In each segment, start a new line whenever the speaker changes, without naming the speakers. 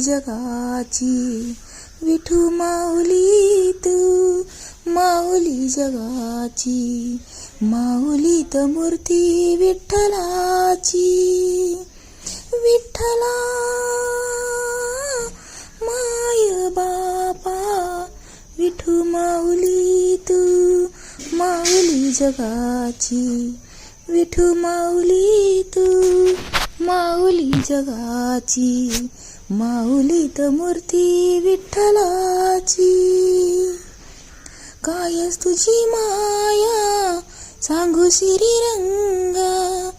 जगाची. विठू माऊली तू माऊली जगाची. माऊली त मूर्ती विठ्ठलाची. विठ्ठला माय बापा. विठू माऊली तू माऊली जगाची. विठू माऊली जगाची माऊलीत मूर्ती विठ्ठलाची. कायच तुझी माया सांगू रंगा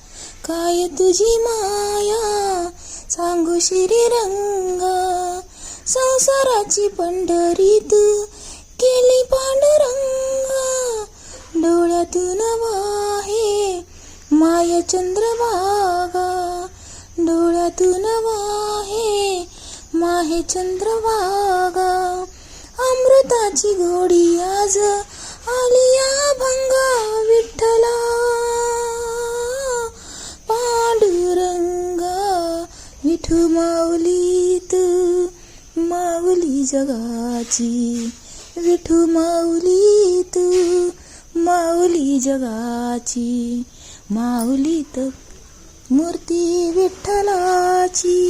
काय तुझी माया सांगू रंगा संसाराची पंढरी तू केली पांडुरंगा. डोळ्यातून वाहे माय चंद्रभागा. डोळ्यातून वाहे माहे चंद्रभागा. अमृताची गोडी आज आलिया भंगा विठ्ठला. पांडुरंगा विठू माऊली तू माऊली जगाची. विठू माऊली तू माऊली जगाची. माऊली तर मूर्ती विठ्ठलाची.